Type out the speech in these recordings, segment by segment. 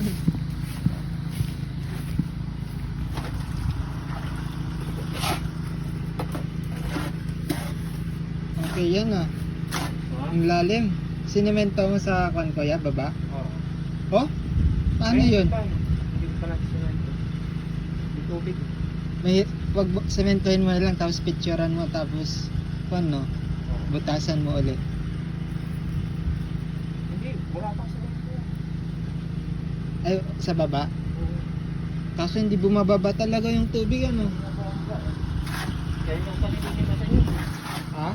Okay yan ah. Oh. Ang lalim. Sinemento mo sa kwan ko baba? Oo. Oh? Paano Ay, yun? pa. Pala sinento. May tubig. May, wag, sementohin mo na lang tapos picturean mo tapos kwan no? Butasan mo ulit. Ay, sa baba. Kaso hindi bumababa talaga yung tubig, ano? Ha?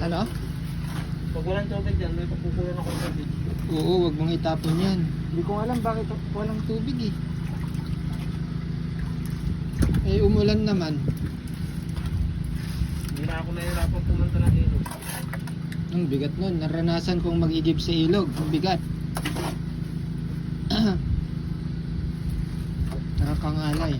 Ano? Pag walang tubig yan, may pagkukulan akong tubig. Oo, wag mong itapon yan. Hindi ko alam bakit walang tubig eh. Eh, umulan naman. Ako nahihirapan pumunta ng ilog. Ang bigat nun. Naranasan kong mag-igib sa ilog. Ang bigat. Nakakangalay.